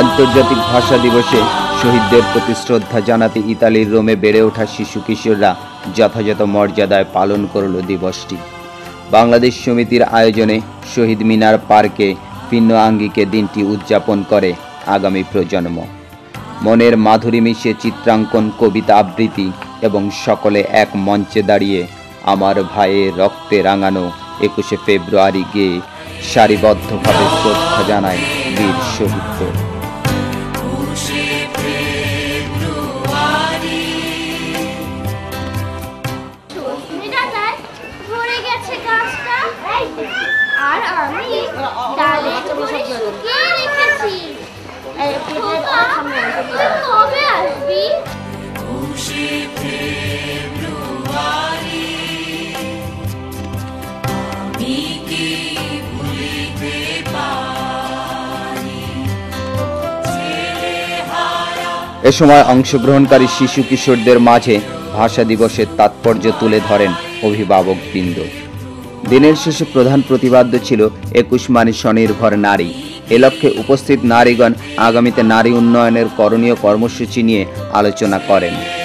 আন্তর্জাতিক ভাষা দিবসে শহীদদের প্রতি শ্রদ্ধা জানাতে ইতালির রোমে বেড়ে ওঠা শিশু কিশোররা যথাযথ মর্যাদায় পালন করল দিবসটি। বাংলাদেশ সমিতির আয়োজনে শহীদ মিনার পার্কে ভিন্ন আঙ্গিকে দিনটি উদযাপন করে আগামী প্রজন্ম। মনের মাধুরী মিশিয়ে চিত্রাঙ্কন, কবিতা আবৃত্তি এবং সকলে এক মঞ্চে দাঁড়িয়ে আমার ভাইয়ের রক্তে রাঙানো একুশে ফেব্রুয়ারি গিয়ে সারিবদ্ধভাবে শ্রদ্ধা জানায় বীর শহীদদের। আমি ডালে শুকিয়ে রেখেছি কবে আসবি? এ সময় অংশগ্রহণকারী শিশু কিশোরদের মাঝে ভাষা দিবসের তাৎপর্য তুলে ধরেন অভিভাবক অভিভাবকবৃন্দ দিনের শেষে প্রধান প্রতিপাদ্য ছিল একুশ মানি স্বনির্ভর নারী। এ লক্ষ্যে উপস্থিত নারীগণ আগামীতে নারী উন্নয়নের করণীয় কর্মসূচি নিয়ে আলোচনা করেন।